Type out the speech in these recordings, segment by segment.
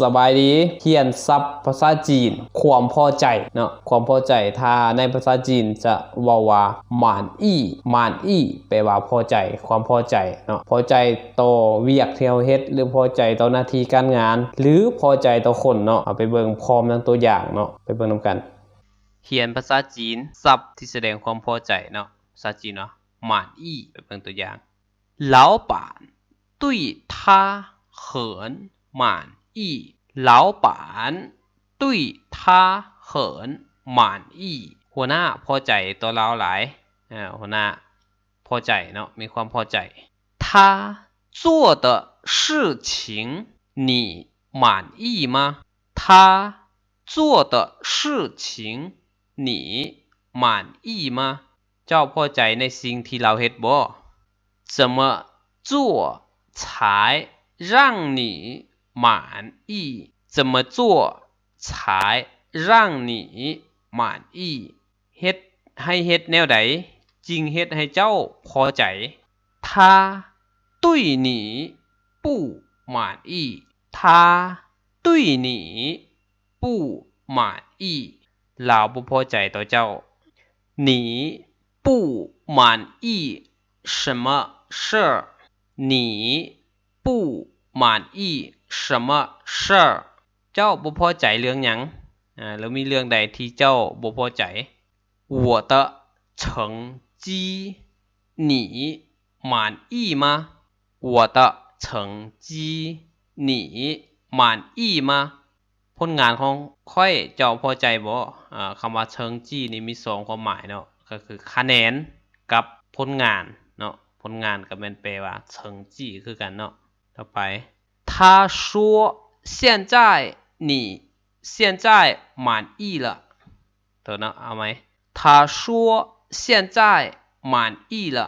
สบายดีเขียนซับภาษาจีน ความพอใจเนาะความพอใจถ้าในภาษาจีนจะเว่าว่าหมานอี้หมานอี้แปลว่าพอใจ ความพอใจเนาะพอใจต่อเวียกที่เราเฮ็ดหรือพอใจต่อหน้าที่การงาน หรือพอใจต่อคนเนาะเอาไปเบิ่งพร้อมทั้งตัวอย่างเนาะไปเบิ่งนํกัน เขียนภาษาจีนศัพท์ที่แสดงความพอใจเนาะภาษาจีนเนาะหมานอี้ไปเบิ่งตัวอย่าง老板对他很满 意老板对他很满意หัวหน้าพอใจตัวเราหลายอ่าหัวหน้าพอใจเนาะมีความพอใจ他做的事情你满意吗他做的事情你满意吗เจ้าพอใจในสิ่งที่เราเฮ็ดบ่怎么做才让你 满意怎么做才让你满意เฮ็ดให้เฮ็ดแนวใดจึงเฮ็ดให้เจ้าพอใจ他对你不满意他对你不满意เราบ่พอใจต่อเจ้า 你不满意什么事儿？你不满意 什么事儿？เจ้าบ่พอใจเรื่องหยังอ่าแล้วมีเรื่องใดที่เจ้าบ่พอใจ我的成绩你满意吗我的成绩你满意吗ผลงานของค่อยเจ้าพอใจบ่อ่าคำว่าเชิงจี้นี่มีสองความหมายเนาะก็คือคะแนนกับผลงานเนาะผลงานก็แม่นแปลว่าเชิงจี้คือกันเนาะต่อไป 他说现在你现在满意了ตัวเนาะเอาไหม他说现在满意了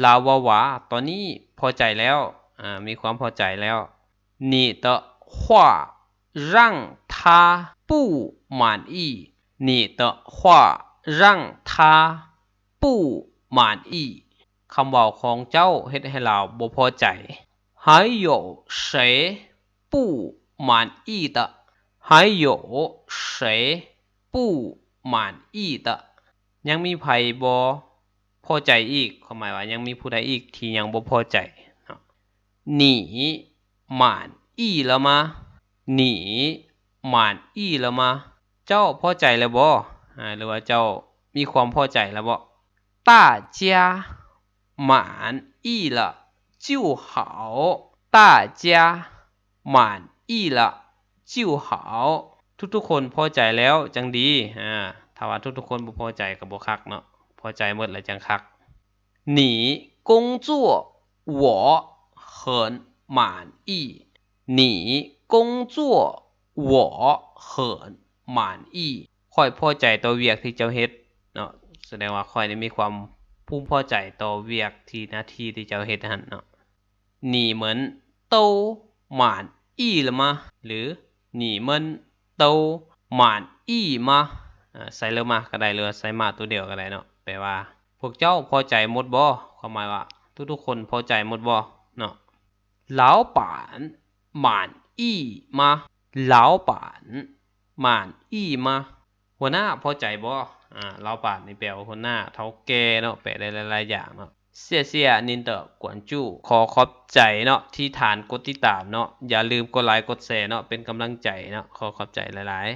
เราว่าว่าตอนนี้พอใจแล้วอ่ามีความพอใจแล้ว你的话让他不满意，你的话让他不满意คำเว้าของเจ้าเฮ็ดให้เราบ่พอใจ 还有谁不满意的还有谁不满意的ยังมีไผบ่พอใจอีกความหมายว่ายังมีผู้ใดอีกที่ยังบ่พอใจเนาะ你满意了吗你满意了吗เจ้าพอใจแล้วบ่อ่าหรือว่าเจ้ามีความพอใจแล้วบ่大家满意了 就好大家满意了就好ทุกๆคนพอใจแล้วจังดีอ่าถ้าว่าทุกๆคนบ่พอใจก็บ่คักเนาะพอใจหมดแล้วจังคัก你工作我很满意你工作我很满意ข้อยพอใจต่อเวียกที่เจ้าเฮ็ดเนาะแสดงว่าข้อยนี่มีความ ผู้พอใจต่อเวียกที่นาทีที่เจ้าเฮ็ดหันเนาะหนีเหมือนโตหมานอี้ละมะหรือหนีเหมือนโตหมานอี้มะใส่เลมาก็ได้เลยใส่มาตัวเดียวก็ได้เนาะแปลว่า พวกเจ้าพอใจหมดบ่ความหมายว่า ทุกๆคนพอใจหมดบ่เนาะเหลาป่านหมนอี้ล่านหมนอี้มาหัวหน้าพอใจบ่ อ่าปาดในแปลว่าหัวหน้าเท่าแก่เนาะแปลได้หลายๆอย่างเนาะเสียเสียนินเตอร์กวนจู้ขอขอบใจเนาะที่ฐานกดติดตามเนาะอย่าลืมกดไลค์กดแชร์เนาะเป็นกำลังใจเนาะขอขอบใจหลายๆ